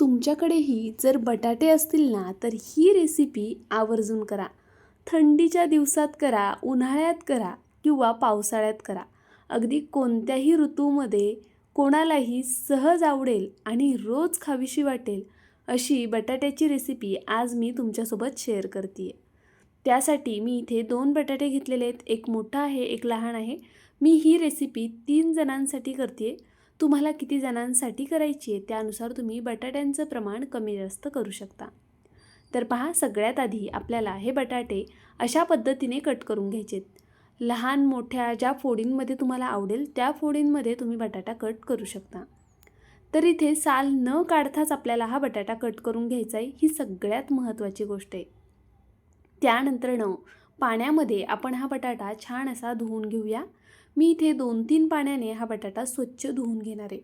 तुमच्याकडेही जर बटाटे असतील ना तर ही रेसिपी आवर्जून करा. थंडीच्या दिवसात करा उन्हाळ्यात करा किंवा पावसाळ्यात करा. अगदी कोणत्याही ऋतूमध्ये कोणालाही सहज आवडेल आणि रोज खावीशी वाटेल अशी बटाट्याची रेसिपी आज मी तुमच्यासोबत शेअर करते आहे त्यासाठी मी इथे दोन बटाटे घेतलेले आहेत. एक मोठा आहे एक लहान आहे. मी ही रेसिपी तीन जणांसाठी करते तुम्हाला किती जणांसाठी करायची आहे त्यानुसार तुम्ही बटाट्यांचं प्रमाण कमी जास्त करू शकता. तर पहा सगळ्यात आधी आपल्याला हे बटाटे अशा पद्धतीने कट करून घ्यायचे आहेत लहान मोठ्या ज्या फोडींमध्ये तुम्हाला आवडेल त्या फोडींमध्ये तुम्ही बटाटा कट करू शकता. तर इथे साल न काढताच आपल्याला हा बटाटा कट करून घ्यायचा आहे ही सगळ्यात महत्त्वाची गोष्ट आहे. त्यानंतरनं पाण्यामध्ये आपण हा बटाटा छान असा धुवून घेऊया. मी इथे दोन तीन पाण्याने हा बटाटा स्वच्छ धुवून घेणार आहे.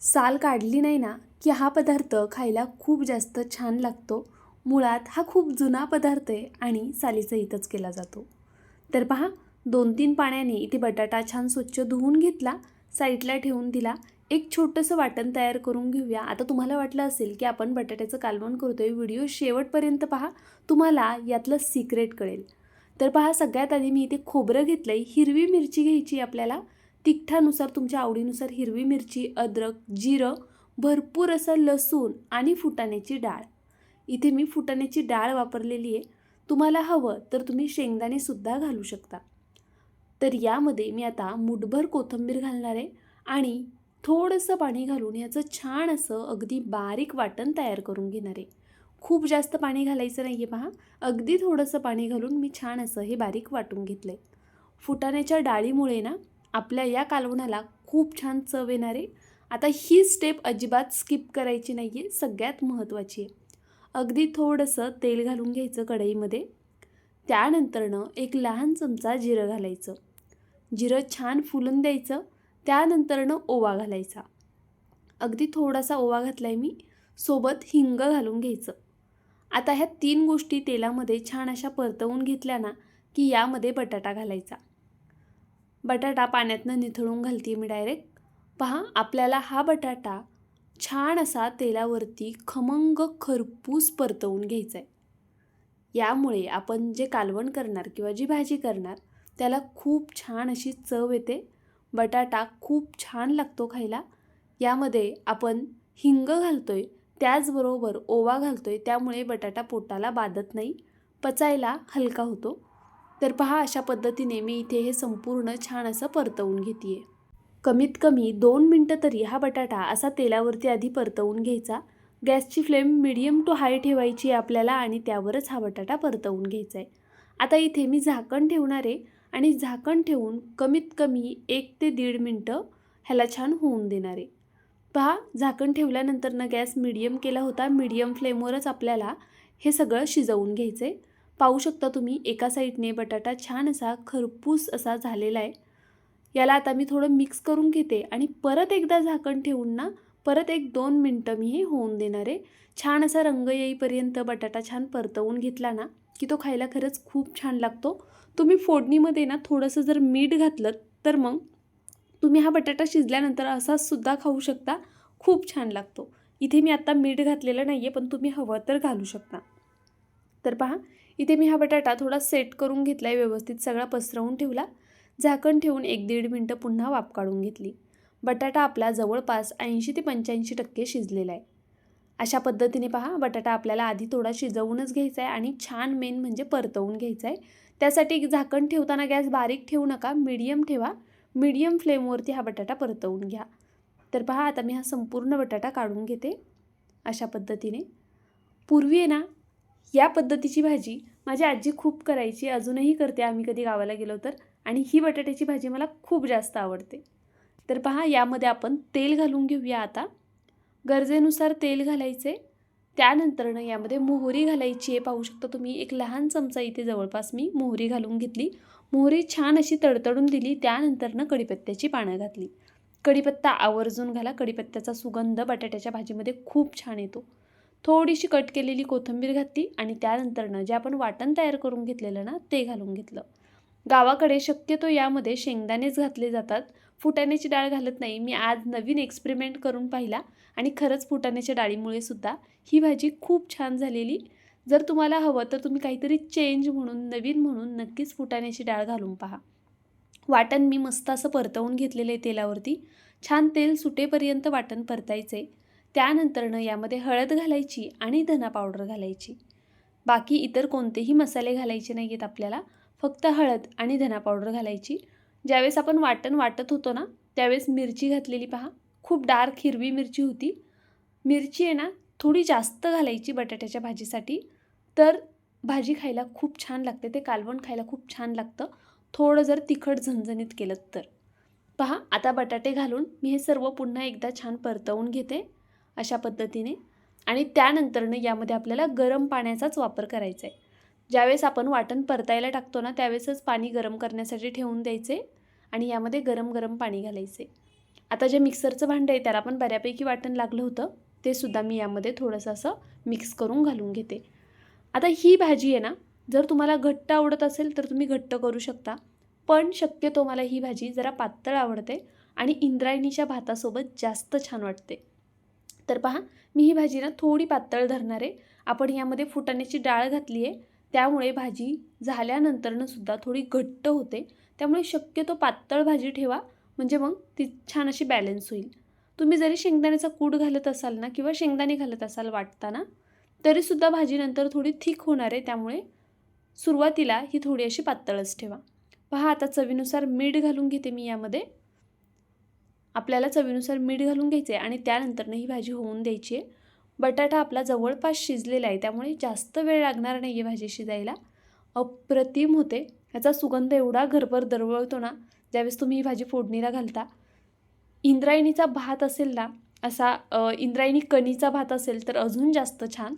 साल काढली नाही ना की हा पदार्थ खायला खूप जास्त छान लागतो. मुळात हा खूप जुना पदार्थ आहे आणि सालीसहितच केला जातो. तर पहा दोन तीन पाण्याने इथे बटाटा छान स्वच्छ धुवून घेतला साईडला ठेवून दिला. एक छोटंसं वाटण तयार करून घेऊया. आता तुम्हाला वाटलं असेल की आपण बटाट्याचं कालवण करतोय व्हिडिओ शेवटपर्यंत पहा. तुम्हाला यातलं सिक्रेट कळेल. तर पहा सगळ्यात आधी मी इथे खोबरं घेतलं आहे हिरवी मिरची घ्यायची आपल्याला. तिखटानुसार तुमच्या आवडीनुसार हिरवी मिरची अद्रक जिरं भरपूर असं लसूण आणि फुटाण्याची डाळ. इथे मी फुटाण्याची डाळ वापरलेली आहे. तुम्हाला हवं तर तुम्ही शेंगदाणेसुद्धा घालू शकता. तर यामध्ये मी आता मुठभर कोथिंबीर घालणार आहे आणि थोडंसं पाणी घालून ह्याचं छान असं अगदी बारीक वाटण तयार करून घेणार आहे. खूप जास्त पाणी घालायचं नाही आहे पहा. अगदी थोडंसं पाणी घालून मी छान असं हे बारीक वाटून घेतलं आहे फुटाण्याच्या डाळीमुळे ना आपल्या या कालवणाला खूप छान चव येणार आहे. आता ही स्टेप अजिबात स्किप करायची नाही आहे सगळ्यात महत्त्वाची आहे. अगदी थोडंसं तेल घालून घ्यायचं कढईमध्ये. त्यानंतरनं एक लहान चमचा जिरं घालायचं. जिरं छान फुलून द्यायचं. त्यानंतरनं ओवा घालायचा. अगदी थोडासा ओवा घातला आहे मी. सोबत हिंग घालून घ्यायचं. आता ह्या तीन गोष्टी तेलामध्ये छान अशा परतवून घेतल्या ना की यामध्ये बटाटा घालायचा. बटाटा पाण्यातनं निथळून घालते मी डायरेक्ट पहा आपल्याला हा बटाटा छान असा तेलावरती खमंग खरपूस परतवून घ्यायचा आहे यामुळे आपण जे कालवण करणार किंवा जी भाजी करणार त्याला खूप छान अशी चव येते. बटाटा खूप छान लागतो खायला. यामध्ये आपण हिंग घालतोय त्याचबरोबर ओवा घालतो आहे त्यामुळे बटाटा पोटाला बाधत नाही. पचायला हलका होतो. तर पहा अशा पद्धतीने मी इथे हे संपूर्ण छान असं परतवून घेते कमीत कमी दोन मिनटं तरी हा बटाटा असा तेलावरती आधी परतवून घ्यायचा. गॅसची फ्लेम मिडियम टू हाय ठेवायची आहे आपल्याला आणि त्यावरच हा बटाटा परतवून घ्यायचा आहे आता इथे मी झाकण ठेवणार आहे आणि झाकण ठेवून कमीत कमी एक ते दीड मिनटं ह्याला छान होऊन देणार आहे. पहा झाकण ठेवल्यानंतर ना गॅस मिडियम केला होता. मिडियम फ्लेमवरच आपल्याला हे सगळं शिजवून घ्यायचं आहे पाहू शकता तुम्ही एका साईडने बटाटा छान असा खरपूस असा झालेला आहे. याला आता मी थोडं मिक्स करून घेते आणि परत एकदा झाकण ठेवून ना परत एक दोन मिनटं मी हे होऊन देणार आहे. छान असा रंग येईपर्यंत बटाटा छान परतवून घेतला ना की तो खायला खरंच खूप छान लागतो. तुम्ही फोडणीमध्ये ना थोडंसं जर मीठ घातलं तर मग तुम्ही हा बटाटा शिजल्यानंतर असाच सुद्धा खाऊ शकता. खूप छान लागतो. इथे मी आत्ता मीठ घातलेलं नाही आहे पण तुम्ही हवं तर घालू शकता. तर पहा इथे मी हा बटाटा थोडा सेट करून घेतला आहे व्यवस्थित सगळा पसरवून ठेवला. झाकण ठेवून एक दीड मिनटं पुन्हा वाफ काढून घेतली. बटाटा आपला जवळपास ऐंशी ते पंच्याऐंशी टक्के शिजलेला आहे. अशा पद्धतीने पहा बटाटा आपल्याला आधी थोडा शिजवूनच घ्यायचा आहे आणि छान मेन म्हणजे परतवून घ्यायचा आहे त्यासाठी झाकण ठेवताना गॅस बारीक ठेवू नका मीडियम ठेवा. मीडियम फ्लेमवरती हा बटाटा परतवून घ्या. तर पहा आता मी हा संपूर्ण बटाटा काढून घेते अशा पद्धतीने. पूर्वी आहे ना या पद्धतीची भाजी माझी आजी खूप करायची अजूनही करते. आम्ही कधी गावाला गेलो तर. आणि ही बटाट्याची भाजी मला खूप जास्त आवडते. तर पहा यामध्ये आपण तेल घालून घेऊया आता. गरजेनुसार तेल घालायचे. त्यानंतरनं यामध्ये मोहरी घालायची आहे. पाहू शकता तुम्ही एक लहान चमचा इथे जवळपास मी मोहरी घालून घेतली. मोहरी छान अशी तडतडून दिली त्यानंतरनं कढीपत्त्याची पानं घातली. कढीपत्ता आवर्जून घाला कढीपत्त्याचा सुगंध बटाट्याच्या भाजीमध्ये खूप छान येतो. थोडीशी कट केलेली कोथिंबीर घातली आणि त्यानंतरनं जे आपण वाटण तयार करून घेतलेलं ना ते घालून घेतलं. गावाकडे शक्यतो यामध्ये शेंगदाणेच घातले जातात. फुटाण्याची डाळ घालत नाही. मी आज नवीन एक्सपेरिमेंट करून पाहिला आणि खरंच फुटाण्याच्या डाळीमुळे सुद्धा ही भाजी खूप छान झालेली. जर तुम्हाला हवं तर तुम्ही काहीतरी चेंज म्हणून नवीन म्हणून नक्कीच फुटाण्याची डाळ घालून पहा. वाटण मी मस्त असं परतवून घेतलेलं आहे तेलावरती. छान तेल सुटेपर्यंत वाटण परतायचं. आहे त्यानंतरनं यामध्ये हळद घालायची आणि धना पावडर घालायची. बाकी इतर कोणतेही मसाले घालायचे नाही आहेत आपल्याला. फक्त हळद आणि धना पावडर घालायची. ज्यावेळेस आपण वाटण वाटत होतो ना त्यावेळेस मिरची घातलेली पहा. खूप डार्क हिरवी मिरची होती. मिरची आहे ना थोडी जास्त घालायची बटाट्याच्या भाजीसाठी. तर भाजी खायला खूप छान लागते ते कालवण खायला खूप छान लागतं. थोडं जर तिखट झणझणीत केलं तर. पहा आता बटाटे घालून मी हे सर्व पुन्हा एकदा छान परतवून घेते अशा पद्धतीने. आणि त्यानंतरनं यामध्ये आपल्याला गरम पाण्याचाच वापर करायचा आहे. ज्यावेळेस आपण वाटण परतायला टाकतो ना त्यावेळेसच पाणी गरम करण्यासाठी ठेवून द्यायचे आणि यामध्ये गरम गरम पाणी घालायचे. आता जे मिक्सरचं भांडं आहे त्याला पण बऱ्यापैकी वाटण लागलं होतं ते सुद्धा मी यामध्ये थोडंसं असं मिक्स करून घालून घेते. आता ही भाजी आहे ना जर तुम्हाला घट्ट आवडत असेल तर तुम्ही घट्ट करू शकता पण शक्यतो मला ही भाजी जरा पातळ आवडते आणि इंद्रायणीच्या भातासोबत जास्त छान वाटते. तर पहा मी ही भाजी ना थोडी पातळ धरणार आहे. आपण यामध्ये फुटाण्याची डाळ घातली आहे. त्यामुळे भाजी झाल्यानंतरनं सुद्धा थोडी घट्ट होते. त्यामुळे शक्यतो पातळ भाजी ठेवा म्हणजे मग ती छान अशी बॅलन्स होईल. तुम्ही जरी शेंगदाण्याचा कूट घालत असाल ना किंवा शेंगदाणे घालत असाल वाटताना तरीसुद्धा भाजी नंतर थोडी थिक होणार आहे त्यामुळे सुरुवातीला ही थोडी अशी पातळच ठेवा. पहा आता चवीनुसार मीठ घालून घेते मी यामध्ये. आपल्याला चवीनुसार मीठ घालून घ्यायचे आणि त्यानंतरनं ही भाजी होऊन द्यायची आहे. बटाटा आपला जवळपास शिजलेला आहे त्यामुळे जास्त वेळ लागणार नाही आहे भाजी शिजायला. अप्रतिम होते. ह्याचा सुगंध एवढा घरभर दरवळतो ना ज्यावेळेस तुम्ही ही भाजी फोडणीला घालता. इंद्रायणीचा भात असेल ना असा इंद्रायणी कणीचा भात असेल तर अजून जास्त छान.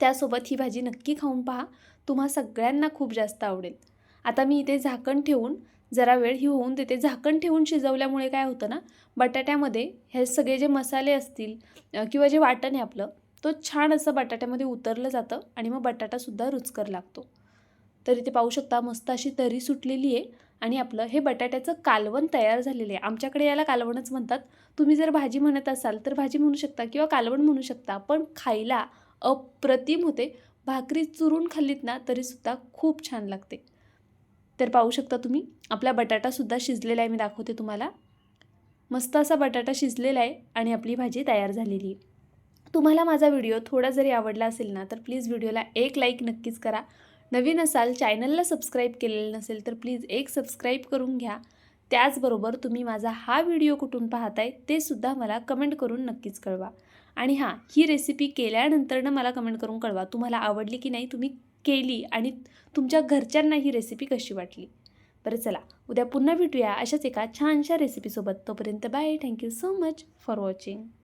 त्यासोबत ही भाजी नक्की खाऊन पहा. तुम्हा सगळ्यांना खूप जास्त आवडेल. आता मी इथे झाकण ठेवून जरा वेळ ही होऊन देते. झाकण ठेवून शिजवल्यामुळे काय होतं ना बटाट्यामध्ये हे सगळे जे मसाले असतील किंवा जे वाटण आहे आपलं तो छान असं बटाट्यामध्ये उतरलं जातं आणि मग बटाटासुद्धा रुचकर लागतो. तर इथे पाहू शकता मस्त अशी तरी सुटलेली आहे आणि आपलं हे बटाट्याचं कालवण तयार झालेलं आहे. आमच्याकडे याला कालवणच म्हणतात. तुम्ही जर भाजी म्हणत असाल तर भाजी म्हणू शकता किंवा कालवण म्हणू शकता पण खायला अप्रतिम होते. भाकरी चुरून खाल्लीत ना तरीसुद्धा खूप छान लागते. तर पाहू शकता तुम्ही आपला बटाटासुद्धा शिजलेला आहे मी दाखवते तुम्हाला. मस्त असा बटाटा शिजलेला आहे आणि आपली भाजी तयार झालेली आहे. तुम्हाला माझा व्हिडिओ थोडा जरी आवडला असेल ना तर प्लीज व्हिडिओला एक लाईक नक्कीच करा. नवीन असाल चॅनलला सबस्क्राईब केलेलं नसेल तर प्लीज एक सबस्क्राईब करून घ्या. त्याचबरोबर तुम्ही माझा हा व्हिडिओ कुठून पाहताय ते सुद्धा मला कमेंट करून नक्कीच कळवा. आणि हां ही रेसिपी केल्यानंतरनं मला कमेंट करून कळवा तुम्हाला आवडली की नाही तुम्ही केली आणि तुमच्या घरच्यांना ही रेसिपी कशी वाटली. बरं चला उद्या पुन्हा भेटूया अशाच एका छानशा रेसिपीसोबत तोपर्यंत bye thank you so much for watching